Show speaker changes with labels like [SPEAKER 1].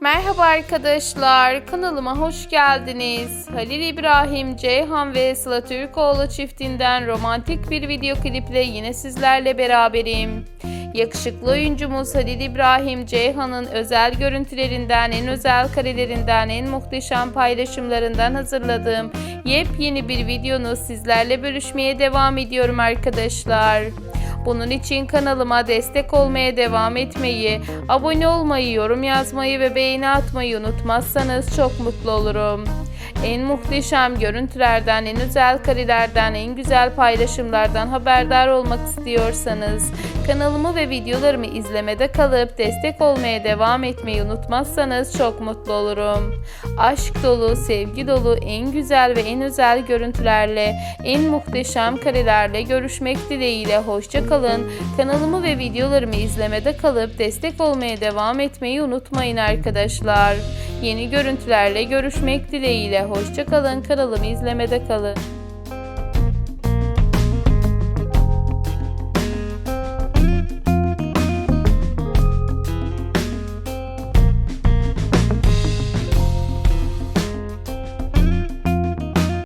[SPEAKER 1] Merhaba arkadaşlar, kanalıma hoş geldiniz. Halil İbrahim, Ceyhan ve Sıla Türkoğlu çiftinden romantik bir video kliple yine sizlerle beraberim. Yakışıklı oyuncumuz Halil İbrahim, Ceyhan'ın özel görüntülerinden, en özel karelerinden, en muhteşem paylaşımlarından hazırladığım yepyeni bir videonu sizlerle bölüşmeye devam ediyorum arkadaşlar. Bunun için kanalıma destek olmaya devam etmeyi, abone olmayı, yorum yazmayı ve beğeni atmayı unutmazsanız çok mutlu olurum. En muhteşem görüntülerden, en özel karelerden, en güzel paylaşımlardan haberdar olmak istiyorsanız kanalımı ve videolarımı izlemede kalıp destek olmaya devam etmeyi unutmazsanız çok mutlu olurum. Aşk dolu, sevgi dolu, en güzel ve en özel görüntülerle, en muhteşem karelerle görüşmek dileğiyle hoşça kalın. Kanalımı ve videolarımı izlemede kalıp destek olmaya devam etmeyi unutmayın arkadaşlar. Yeni görüntülerle görüşmek dileğiyle hoşça kalın. Kanalımı izlemede kalın.